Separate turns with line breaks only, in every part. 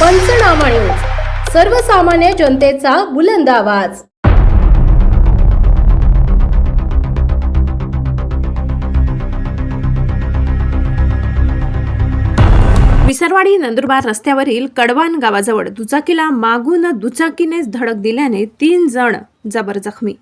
पंचनामा न्यूज. सर्वसामान्य जनतेचा बुलंद आवाज.
विसरवाडी नंदुरबार रस्त्यावरील कडवान गावाजवळ दुचाकीला मागून दुचाकीनेच धडक दिल्याने तीन जण जबर जखमी.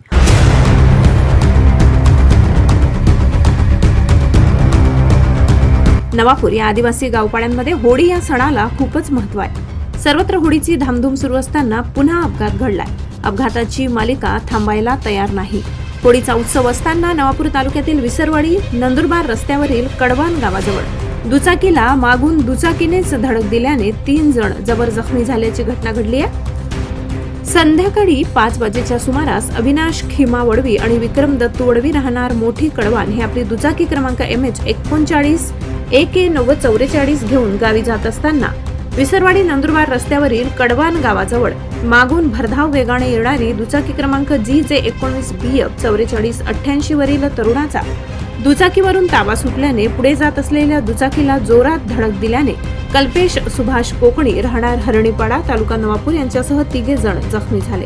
नवापूर या आदिवासी गावपाड्यांमध्ये होळी या सणाला खूपच महत्त्व आहे. सर्वत्र होळीची धामधूम सुरू असताना पुन्हा अपघात घडलाय. अपघाताची मालिका थांबायला तयार नाही. होळीचा उत्सव असताना नवापूर तालुक्यातील विसरवाडी नंदुरबार रस्त्यावरील कडवान गावाजवळ. दुचाकीला मागून दुचाकीनेच धडक दिल्याने तीन जण जबर जखमी झाल्याची घटना घडली आहे. संध्याकाळी पाच वाजेच्या सुमारास अविनाश खिमा वडवी आणि विक्रम दत्त वडवी राहणार मोठी कडवान हे आपली दुचाकी क्रमांक एम एच एकोणचाळीस एक ए नव्वद चौवेचाळीस घेऊन गावी जात असताना विसरवाडी नंदुरबार रस्त्यावरील कडवान गावाजवळ मागून भरधाव वेगाने येणारी दुचाकी क्रमांक जी जे एकोणीस बी एफ चौवेचाळीस अठ्ठ्याऐंशी वरील तरुणाचा दुचाकीवरून ताबा सुटल्याने पुढे जात असलेल्या दुचाकीला जोरात धडक दिल्याने कल्पेश सुभाष कोकणी राहणार हरणीपाडा तालुका नवापूर यांच्यासह तिघे जण जखमी झाले.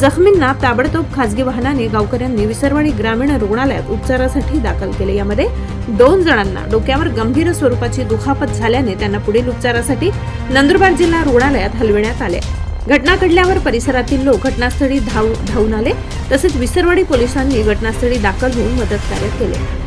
जखमींना ताबडतोब खासगी वाहनाने गावकऱ्यांनी विसरवाडी ग्रामीण रुग्णालयात उपचारासाठी दाखल केले. यामध्ये दोन जणांना डोक्यावर गंभीर स्वरूपाची दुखापत झाल्याने त्यांना पुढील उपचारासाठी नंदुरबार जिल्हा रुग्णालयात हलविण्यात आले. घटना घडल्यावर परिसरातील लोक घटनास्थळी धाव धावून आले. तसेच विसरवाडी पोलिसांनी घटनास्थळी दाखल होऊन मदत कार्य केले.